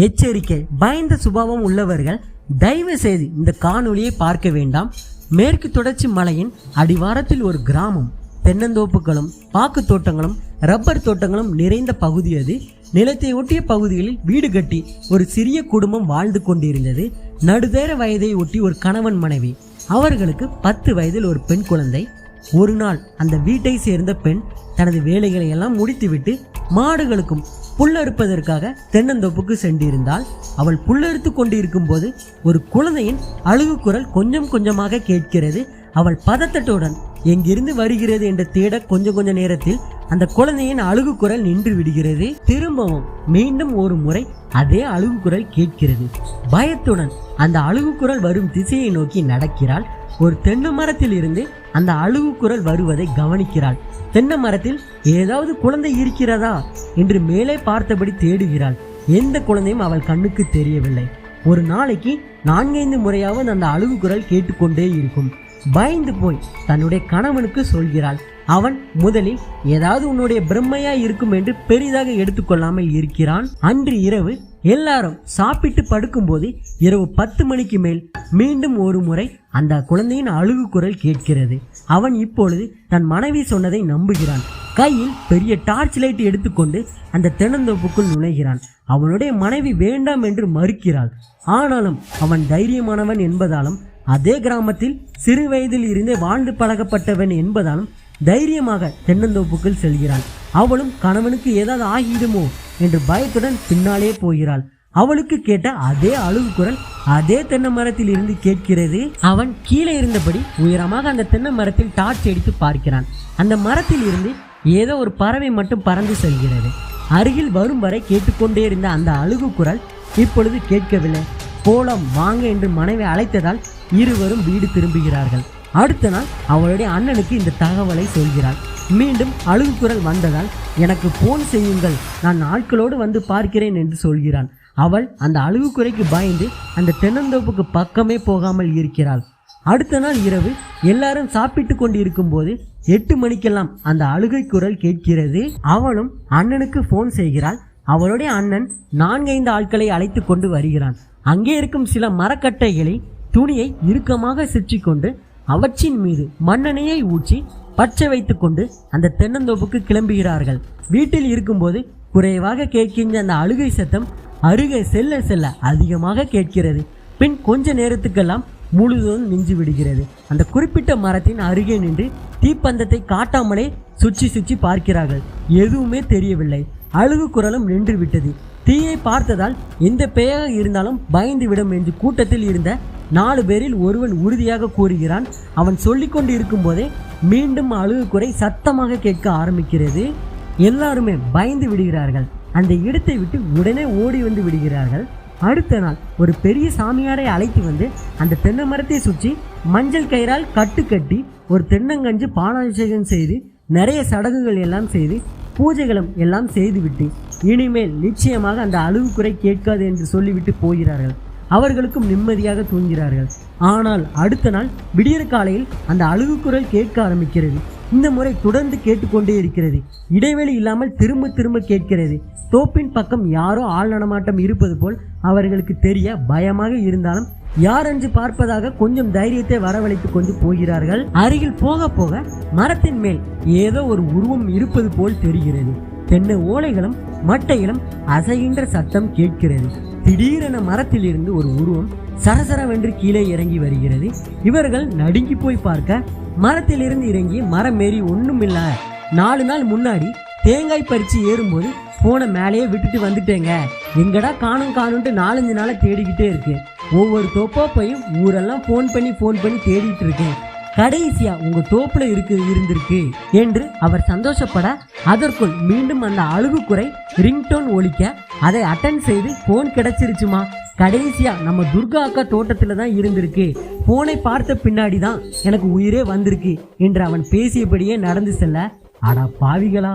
எச்சரிக்கை பயந்த சுபாவம் உள்ளவர்கள் தயவு செய்து இந்த காணொளியை பார்க்க வேண்டாம். மேற்கு தொடர்ச்சி மலையின் அடிவாரத்தில் ஒரு கிராமம். தென்னந்தோப்புகளும் பாக்கு தோட்டங்களும் ரப்பர் தோட்டங்களும் நிறைந்த பகுதி அது. நிலத்தை ஒட்டிய பகுதிகளில் வீடு கட்டி ஒரு சிறிய குடும்பம் வாழ்ந்து கொண்டிருந்தது. நடுதேர வயதை ஒட்டி ஒரு கணவன் மனைவி. அவர்களுக்கு பத்து வயதில் ஒரு பெண் குழந்தை. ஒரு நாள் அந்த வீட்டை சேர்ந்த பெண் தனது வேலைகளை எல்லாம் முடித்துவிட்டு மாடுகளுக்கும் புல்லறுப்பதற்காக தென்னந்தோப்புக்கு சென்றிருந்தாள். அவள் புல்லறுத்து கொண்டிருக்கும் போது ஒரு குழந்தையின் அழுகு குரல் கொஞ்சம் கொஞ்சமாக கேட்கிறது. அவள் பதத்தட்டுடன் எங்கிருந்து வருகிறது? என்று தேட கொஞ்சம் கொஞ்ச நேரத்தில் அந்த குழந்தையின் அழுகு குரல் நின்று விடுகிறது. திரும்பவும் மீண்டும் ஒரு முறை அதே அழுகு குரல் கேட்கிறது. பயத்துடன் அந்த அழுகு குரல் வரும் திசையை நோக்கி நடக்கிறாள். ஒரு தென்னை மரத்தில் இருந்து அந்த அழுகு குரல் வருவதை கவனிக்கிறாள். தென்னை மரத்தில் ஏதாவது குழந்தை இருக்கிறதா என்று மேலே பார்த்தபடி தேடுகிறாள். எந்த குழந்தையும் அவள் கண்ணுக்கு தெரியவில்லை. ஒரு நாளைக்கு நான்கைந்து முறையாவது அந்த அழுகு குரல் கேட்டுக்கொண்டே இருக்கும். பயந்து போய் தன்னுடைய கணவனுக்கு சொல்கிறாள் அவன் முதலில் ஏதாவது உன்னுடைய பிரம்மையா இருக்கும் என்று பெரிதாக எடுத்துக்கொள்ளாமல் இருக்கிறான். அன்று இரவு எல்லாரும் சாப்பிட்டு படுக்கும்போது இரவு பத்து மணிக்கு மேல் மீண்டும் ஒரு முறை அந்த குழந்தையின் அழுகு குரல் கேட்கிறது. அவன் இப்பொழுது தன் மனைவி சொன்னதை நம்புகிறான். கையில் பெரிய டார்ச் லைட் எடுத்துக்கொண்டு அந்த தென்னந்தோப்புக்குள் நுழைகிறான். அவனுடைய மனைவி வேண்டாம் என்று மறுக்கிறாள். ஆனாலும் அவன் தைரியமானவன் என்பதாலும் அதே கிராமத்தில் சிறு வயதில் இருந்தே வாழ்ந்து பழகப்பட்டவன் என்பதாலும் தைரியமாக தென்னந்தோப்புக்குள் செல்கிறாள். அவளும் கணவனுக்கு ஏதாவது ஆகிடுமோ என்று பயத்துடன் பின்னாலே போகிறாள். அவளுக்கு கேட்ட அதே அழுகு குரல் அதே தென்னை மரத்தில் இருந்து கேட்கிறது. அவன் கீழே இருந்தபடி உயரமாக அந்த தென்னை மரத்தில் டார்ச் அடித்து பார்க்கிறான். அந்த மரத்தில் இருந்து ஏதோ ஒரு பறவை மட்டும் பறந்து செல்கிறது. அருகில் வரும் வரை கேட்டுக்கொண்டே இருந்த அந்த அழுகு குரல் இப்பொழுது கேட்கவில்லை. போலம் வாங்க என்று மனைவி அழைத்ததால் இருவரும் வீடு திரும்புகிறார்கள். அடுத்த நாள் அவளுடைய அண்ணனுக்கு இந்த தகவலை சொல்கிறாள். மீண்டும் அழுகு குரல் வந்ததால் எனக்கு போன் செய்யுங்கள். நான் ஆட்களோடு வந்து பார்க்கிறேன் என்று சொல்கிறான். அவள் அந்த அழுகு குறைக்கு பயந்து அந்த தென்னந்தோப்புக்கு பக்கமே போகாமல் இருக்கிறாள். அடுத்த நாள் இரவு எல்லாரும் சாப்பிட்டு கொண்டு இருக்கும்போது எட்டு மணிக்கெல்லாம் அந்த அழுகை குரல் கேட்கிறது. அவளும் அண்ணனுக்கு போன் செய்கிறாள். அவளுடைய அண்ணன் நான்கைந்து ஆட்களை அழைத்து கொண்டு வருகிறான். அங்கே இருக்கும் சில மரக்கட்டைகளை துணியை இறுக்கமாக சுற்றி கொண்டு அவற்றின் மீது மண்ணெண்ணெயை ஊற்றி பச்சை வைத்துக்கொண்டு அந்த தென்னந்தோப்புக்கு கிளம்புகிறார்கள். வீட்டில் இருக்கும்போது குறைவாக கேட்கின்ற அந்த அழுகை சத்தம் அருகே செல்ல செல்ல அதிகமாக கேட்கிறது. பின் கொஞ்ச நேரத்துக்கெல்லாம் முழுதும் நின்று விடுகிறது. அந்த குறிப்பிட்ட மரத்தின் அருகே நின்று தீப்பந்தத்தை காட்டாமலே சுற்றி சுற்றி பார்க்கிறார்கள். எதுவுமே தெரியவில்லை. அழுகு குரலும் நின்று விட்டது. தீயை பார்த்ததால் எந்த பெயராக இருந்தாலும் பயந்து விடும் என்று கூட்டத்தில் இருந்த நாலு பேரில் ஒருவன் உறுதியாக கூறுகிறான். அவன் சொல்லிக்கொண்டு இருக்கும்போதே மீண்டும் அழுகு குறை சத்தமாக கேட்க ஆரம்பிக்கிறது. எல்லாருமே பயந்து விடுகிறார்கள். அந்த இடத்தை விட்டு உடனே ஓடி வந்து விடுகிறார்கள். அடுத்த நாள் ஒரு பெரிய சாமியாரை அழைத்து வந்து அந்த தென்னை மரத்தை சுற்றி மஞ்சள் கயிறால் கட்டு கட்டி ஒரு தென்னங்கஞ்சு பாலாபிஷேகம் செய்து நிறைய சடங்குகள் எல்லாம் செய்து பூஜைகளும் எல்லாம் செய்துவிட்டு இனிமேல் நிச்சயமாக அந்த அழுகுக்குறை குறை கேட்காது என்று சொல்லிவிட்டு போகிறார்கள். அவர்களுக்கும் நிம்மதியாக தூங்கிறார்கள் ஆனால் அடுத்த நாள் விடியற் காலையில் அந்த அழுகு குரல் கேட்க ஆரம்பிக்கிறது. இந்த முறை தொடர்ந்து கேட்டுக்கொண்டே இருக்கிறது. இடைவெளி இல்லாமல் திரும்ப திரும்ப கேட்கிறது. தோப்பின் பக்கம் யாரோ ஆள் நடமாட்டம் இருப்பது போல் அவர்களுக்கு தெரிய பயமாக இருந்தாலும் யார் என்று பார்ப்பதாக கொஞ்சம் தைரியத்தை வரவழைத்துக் கொண்டு போகிறார்கள். அருகில் போக போக மரத்தின் மேல் ஏதோ ஒரு உருவம் இருப்பது போல் தெரிகிறது. தென்னை ஓலைகளும் மட்டைகளும் அசைகின்ற சத்தம் கேட்கிறது. திடீரென மரத்திலிருந்து ஒரு உருவம் சரசரவென்று கீழே இறங்கி வருகிறது. இவர்கள் நடுங்கி போய் பார்க்க மரத்திலிருந்து இறங்கி மரம் ஏறி ஒன்றுமில்ல நாலு நாள் முன்னாடி தேங்காய் பறித்து ஏறும்போது ஃபோனை மேலேயே விட்டுட்டு வந்துட்டேங்க. எங்கடா காணும் காணுன்ட்டு நாலஞ்சு நாளை தேடிக்கிட்டே இருக்கு. ஒவ்வொரு தோப்பாப்பையும் ஊரெல்லாம் ஃபோன் பண்ணி ஃபோன் பண்ணி தேடிட்டு இருக்கேன். கடைசியா உங்க தோப்புல இருக்கு இருந்திருக்கு என்று அவர் சந்தோஷப்பட அதற்குள் மீண்டும் அந்த அழுகு குறை ரிங்டோன் ஒழிக்க அதை அட்டன் செய்து போன் கிடைச்சிருச்சுமா? கடைசியா நம்ம துர்கா அக்கா தோட்டத்துல தான் இருந்திருக்கு. போனை பார்த்த பின்னாடி தான் எனக்கு உயிரே வந்திருக்கு என்று அவன் பேசியபடியே நடந்து செல்ல அடா பாவிகளா